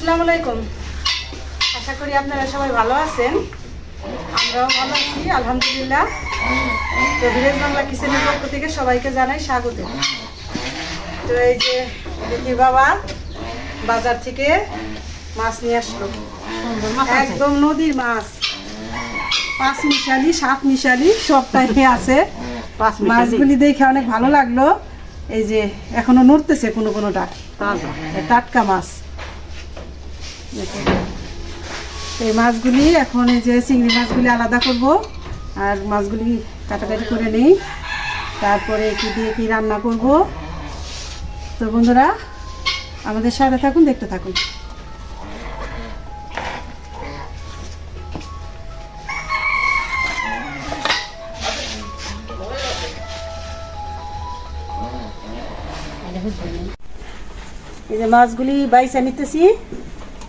আসসালামু আলাইকুম। আশা করি আপনারা সবাই ভালো আছেন। আমরাও ভালো আছি আলহামদুলিল্লাহ। তো ভিলেজ বাংলা কিচেনের পক্ষ থেকে সবাইকে জানাই স্বাগত। তো এই যে দেখি বাবা বাজার থেকে মাছ নিয়ে আসলো। একদম নদীর মাছ। পাঁচ মিশালি সাত মিশালি সব টাইপে আছে। পাঁচ মাছগুলি দেখে অনেক ভালো লাগল। এই যে এখনও নড়তেছে কোনো কোনোটা। টাটকা মাছ। এই মাছগুলি, এখন এই যে চিংড়ি মাছগুলি আলাদা করব। আর মাছগুলি কাটাকাটি করে নেই। তারপরে কি দিয়ে কি রান্না করব। তো বন্ধুরা, আমাদের সাথে থাকুন, দেখতে থাকুন। এই যে মাছগুলি বাইসা নিতেছি।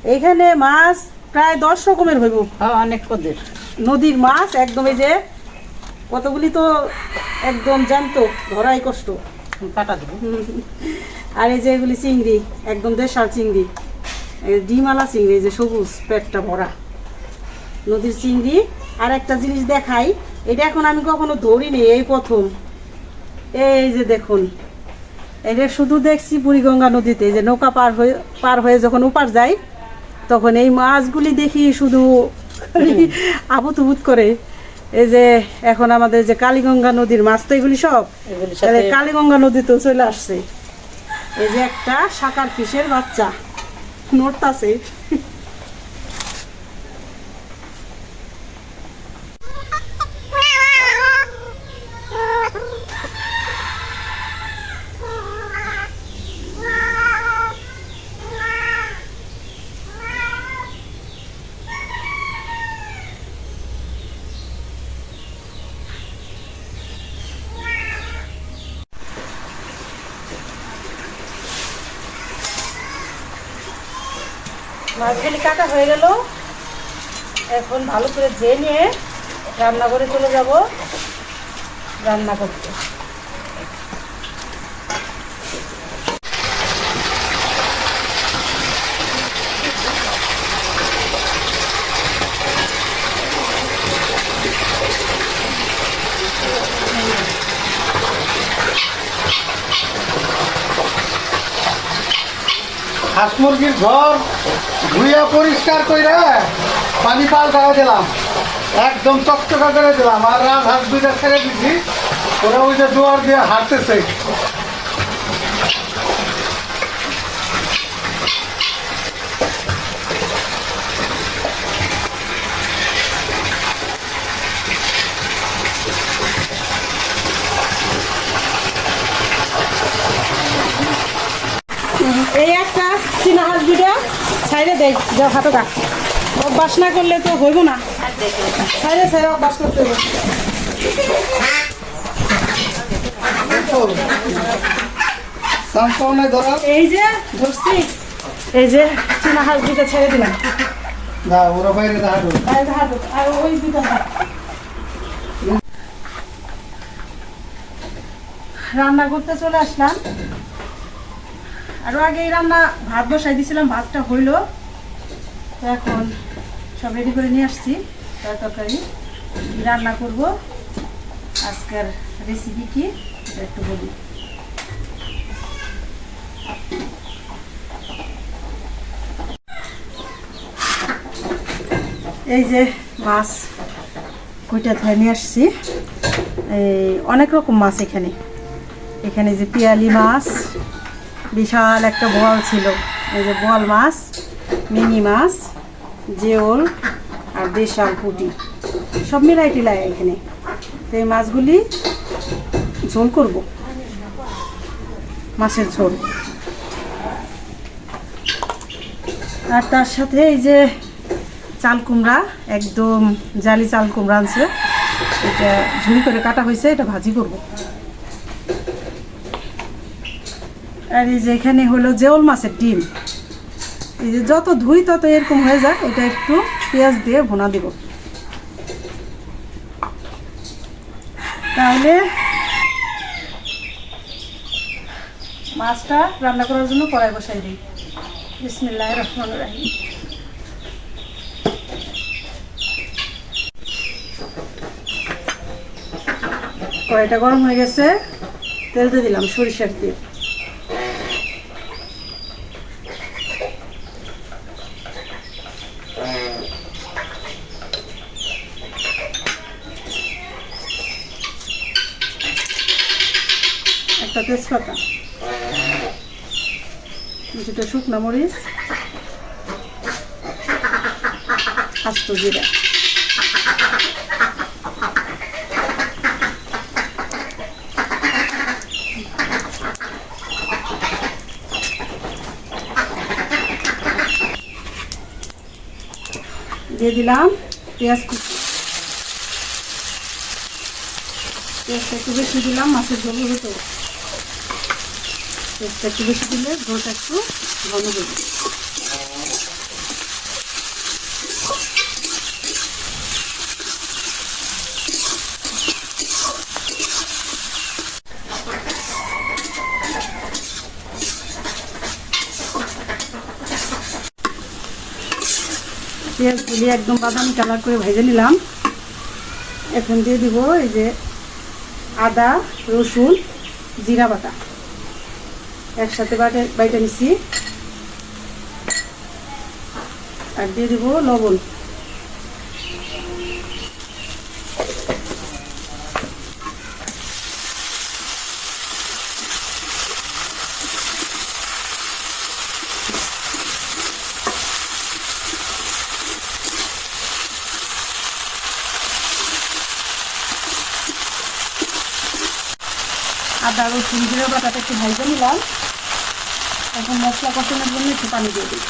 এইখানে মাছ প্রায় দশ রকমের হইব। অনেক পদের নদীর মাছ একদম এই যে কতগুলি তো একদম জ্যান্ত ধরাই কষ্ট। কাটা দেবো। আর এই যে এগুলি চিংড়ি একদম দেশাল চিংড়ি এই ডিমালা চিংড়ি এই যে সবুজ পেটটা ভরা। নদীর চিংড়ি আর একটা জিনিস দেখাই এটা এখন আমি কখনো ধরিনি এই প্রথম। এই যে দেখুন এটা শুধু দেখছি বুড়িগঙ্গা নদীতে এই যে নৌকা পার হয়ে পার হয়ে যখন উপার যায় তখন এই মাছগুলি দেখি শুধু আবুতুবুত করে। এই যে এখন আমাদের যে কালীগঙ্গা নদীর মাছ তো এগুলি সব। কালীগঙ্গা নদী তো কালীগঙ্গা নদীতেও চলে আসছে। এই যে একটা শাকার ফিশের বাচ্চা। নড়তাছে। মাছগুলি কাটা হয়ে গেল। এখন ভালো করে ধুয়ে নিয়ে রান্না করে চলে যাব। রান্না করতে। হাঁস মুরগির ঘর ধুইয়া পরিষ্কার করে পানি পাল্টা দিলাম। একদম চকচকা করে দিলাম। আর রাত হাঁস দুইটা ছেড়ে দিছি। ওরা ওই যে দুয়ার দিয়ে হাঁটতেছে এই একটা চীনা হাঁস দুটা গা। অভ্যাস না করলে তো হইব না। অভ্যাস করতে হবে এই যে ধরছি। এই যে চীনা হাঁস দুটা ছেড়ে দিলাম। না ওরা বাইরে দাঁড়াবো আর হাঁটো আর ওই দুটা রান্না করতে চলে আসলাম। আরও আগে এই রান্না ভাত বসাই দিয়েছিলাম ভাতটা হইল। এখন সব রেডি করে নিয়ে আসছি তার তরকারি। রান্না করব। আজকের রেসিপি কি একটু বলি। এই যে মাছ কুইটা ধরে নিয়ে আসছি। এই অনেক রকম মাছ এখানে। এখানে যে পিয়ালি মাছ, বিশাল একটা বোয়াল ছিল। এই যে বোয়াল মাছ, মিনি মাছ জেওল আর দেশাল পুটি। সব মিলাই টিলাই এখানে। তো এই মাছগুলি ঝোল করব। মাছের ঝোল। আর তার সাথে এই যে চাল কুমড়া, একদম জালি চাল কুমড়া আনছে। এটা ঝুড়ি করে কাটা হয়েছে, এটা ভাজি করব। আর এই যে এখানে হলো জেওল মাছের ডিম। যত ধুই তত এরকম হয়ে যাক এটা একটু পেঁয়াজ দিয়ে ভুনা দেব। তাহলে মাছটা রান্না করার জন্য কড়াই বসাই দিই। বিসমিল্লাহ রহমান রাহিম। কড়াইটা গরম হয়ে গেছে, তেল দিয়ে দিলাম সরিষার তেল। একটা তেজপাতা। কিছুটা শুকনো মরিচ, আস্ত জিরা। দিয়ে দিলাম পেঁয়াজ কুচি। পেঁয়াজটা একটু বেশি দিলাম, মাছের ঝোল হতো একটু বেশি দিলে ঝোলটা একটু ঘন হবে। পেঁয়াজগুলি একদম বাদামি কালার করে ভেজে নিলাম। এখন দিয়ে দিব এই যে আদা, রসুন, জিরা বাটা। একসাথে বাটে বাইটে আর দিয়ে দিব লবণ আদা জিরা বাটাটা একটু ভাজতে নিলাম। এখন মশলা কষানোর জন্য একটু পানি দিয়ে দিই।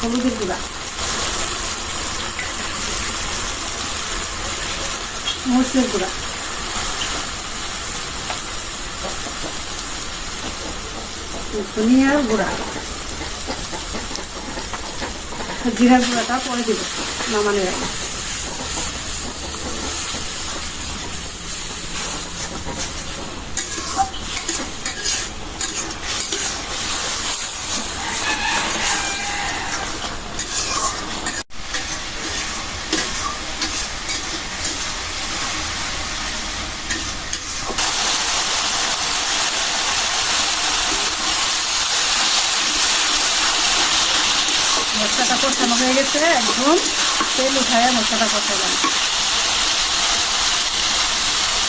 হলুদের গুঁড়া। মরিচের গুঁড়া। ধনিয়ার গুঁড়া। জিরার গুঁড়াটা পরে দিব নামানোর আগে। মশলাটা কষানো হয়ে গেছে একদম তেল উঠায় মশলাটা কষালাম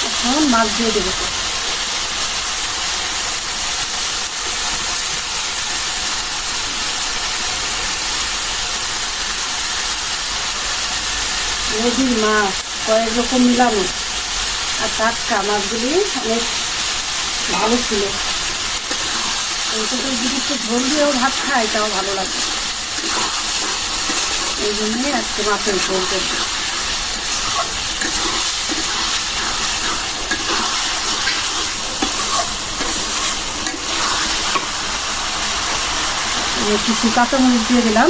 এখন মাছ দিয়ে দেবো। নদীর মাছ, কয়েক রকম মিলানো আর টাটকা মাছগুলি অনেক ভালো ছিল। যদি একটু ঝোল দিয়েও ভাত খায় তাও ভালো লাগে এই জন্যই আজকে মাছের ঝোল দিয়ে দিলাম।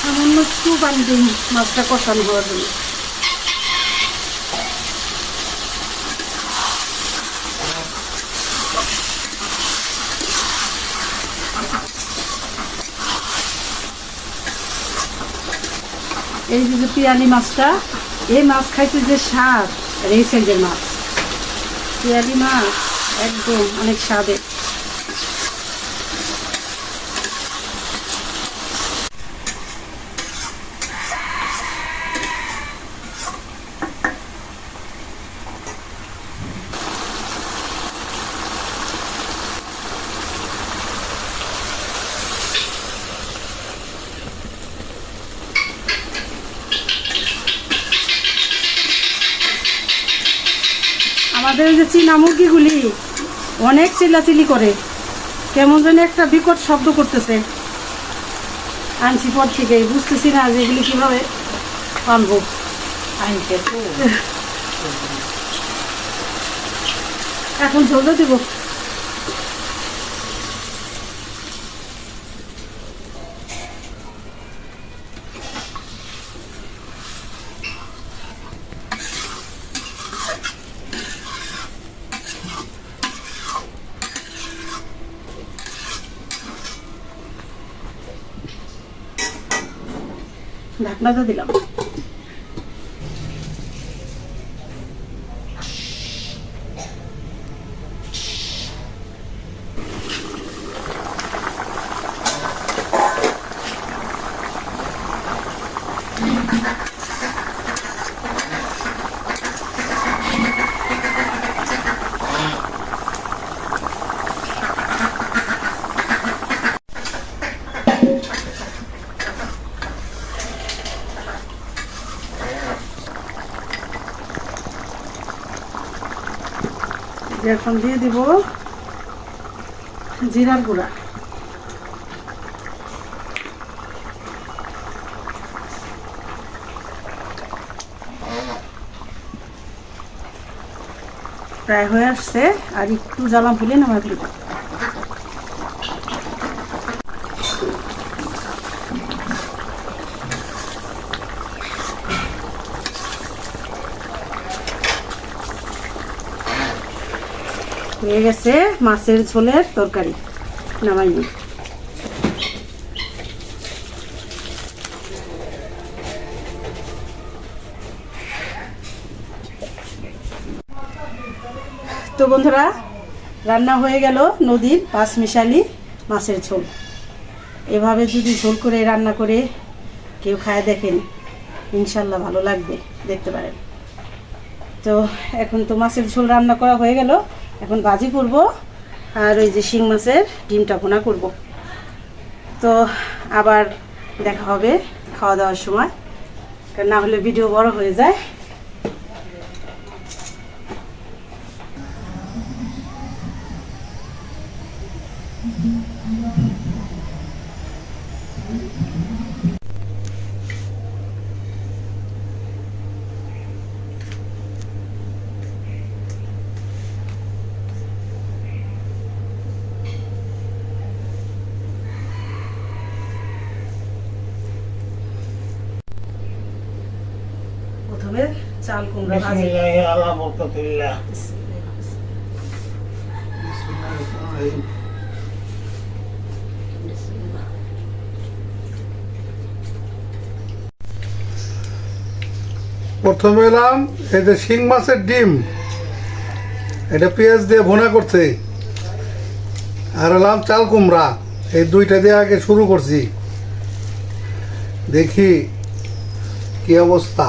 সামান্য একটু পানি দিই মাছটা কষানো হওয়ার জন্য। এই যে পিয়ালি মাছটা, এই মাছ খাইতে যে স্বাদ রেসেন্টের মাছ। পিয়ালি মাছ একদম অনেক স্বাদের। আমাদের ওই যে চীনা মুরগিগুলি অনেক চিল্লাচিলি করে। কেমন যেন একটা বিকট শব্দ করতেছে। আনছি পর থেকে বুঝতেছি না যে এগুলি কীভাবে পালবো এখন জলদি দিব। ঢাকনাটা দিলাম। এখন দিয়ে দিব জিরার গুঁড়া। প্রায় হয়ে আসছে আর একটু জ্বালাম ফুলে নামাই ফেলব। হয়ে গেছে মাছের ঝোলের তরকারি। নামাই নিই। তো বন্ধুরা, রান্না হয়ে গেল নদীর পাঁচ মিশালি মাছের ঝোল। এভাবে যদি ঝোল করে রান্না করে কেউ খায় দেখেন, ইনশাল্লাহ ভালো লাগবে, দেখতে পারেন। তো এখন তো মাছের ঝোল রান্না করা হয়ে গেল। এখন বাজি করব আর ওই যে শিং মাছের ডিমটা ভোনা করব। তো আবার দেখা হবে খাওয়া দাওয়ার সময়। কারণ না হলে ভিডিও বড় হয়ে যায়। প্রথমে চাল কুমড়া প্রথমে এলাম, এই যে শিং মাছের ডিম, এটা পেঁয়াজ দিয়ে ভুনা করছে। আর এলাম চাল কুমড়া, এই দুইটা দিয়ে আগে শুরু করছি। দেখি কি অবস্থা।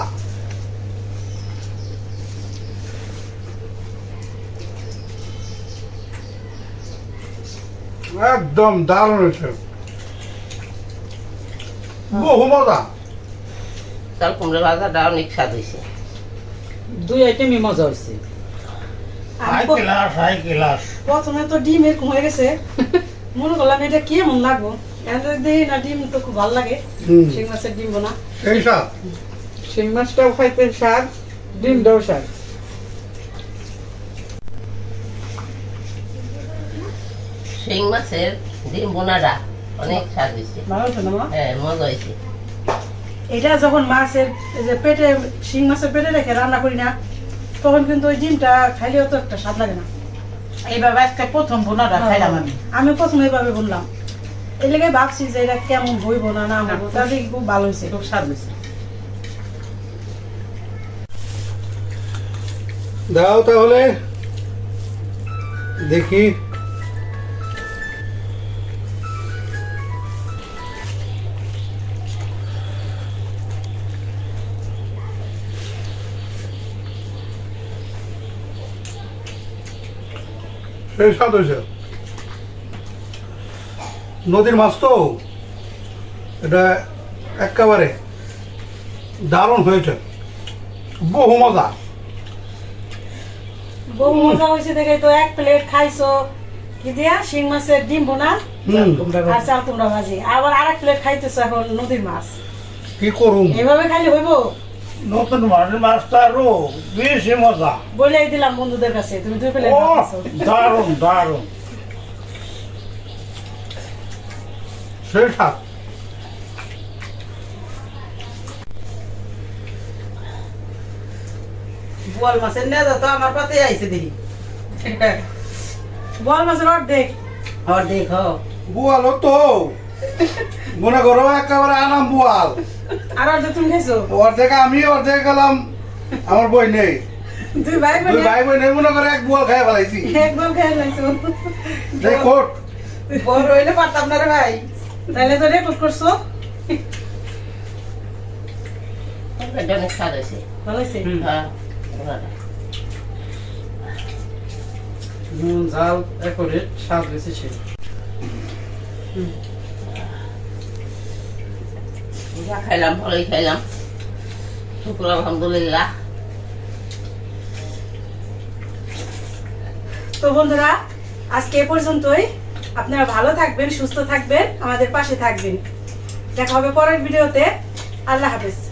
একদম দারুণ হয়েছে। বহু মজা। চাল কুমড়া ভাজাটা অনেক স্বাদ হয়েছে। দুই আইটেমই মজা হয়েছে। আমি ক্লাস হাই ক্লাস প্রথমে তো ডিম এরকম হয়ে গেছে। মনে করলাম এটা কেমন লাগবো? এখন দেখি না ডিম তো খুব ভালো লাগে। শিং মাছের ডিম বোনা। সেই সাথ শিং মাছটাও খাইতে স্বাদ ডিমটাও স্বাদ। শিং মাছের ডিম বোনাটা অনেক স্বাদ হয়েছে। হ্যাঁ মজা হয়েছে। এটা যখন মাছের এই যে পেটে শিং মাছের পেটে রেখে রান্না করি না তখন কিন্তু ওই ডিমটা খাইলেও তো একটা স্বাদ লাগে না। এইভাবে আজকে প্রথম বোনাটা খাইলাম আমি। আমি প্রথমে এভাবে বললাম। এই লেগে ভাবছি যে এটা কেমন হইব না না হইব তাহলে খুব ভালো হয়েছে। খুব স্বাদ হয়েছে। দাও তাহলে। দেখি। সেই স্বাদ হয়েছে। নদীর মাছ তো এটা একেবারে দারুণ হয়েছে। বহু মজা। বহু মজা হয়েছে দেখে তো এক প্লেট খাইছো। কি দিয়া? শিং মাছের ডিম বোনা আর চাল কুমড়া ভাজি। আবার আরেক প্লেট খাইতেছো এখন নদীর মাছ। কি করুম? এভাবে খাইলে হইব? নতুন মাছের মাছটা আরও বেশি মজা। বলেই দিলাম বন্ধুদের কাছে তুমি দুই খাইছো। দারুণ দারুণ। স্বাদ বোয়াল মাছের নেজা তো আমার পাতে আইছে দেখি। বল মাছের অর্ধেক। হর দেখ বুয়াল তো। মনে করো একেবারে আনাম বুয়াল। আর অর্ধেক তুমি খাইছো অর্ধেক আমি অর্ধেক গেলাম আমার বই নেই। দুই ভাই দুই ভাই বই নেই মনে করে এক বুয়াল খাই ফেলাইছি। একদম খাই লাইছো এই কোট বড় হইলে পারতাম না রে ভাই। তাহলে তো রেকর্ড করছ। এটা অনেক স্বাদ হয়েছে ভালো হয়েছে হ্যাঁ। নুন ঝাল একরে স্বাদ হয়েছে সে যা খাইলাম ভালোই খাইলাম। শুক্র আলহামদুলিল্লাহ। তো বন্ধুরা, আজকে এ পর্যন্তই। আপনারা ভালো থাকবেন, সুস্থ থাকবেন, আমাদের পাশে থাকবেন। দেখা হবে পরের ভিডিওতে। আল্লাহ হাফেজ।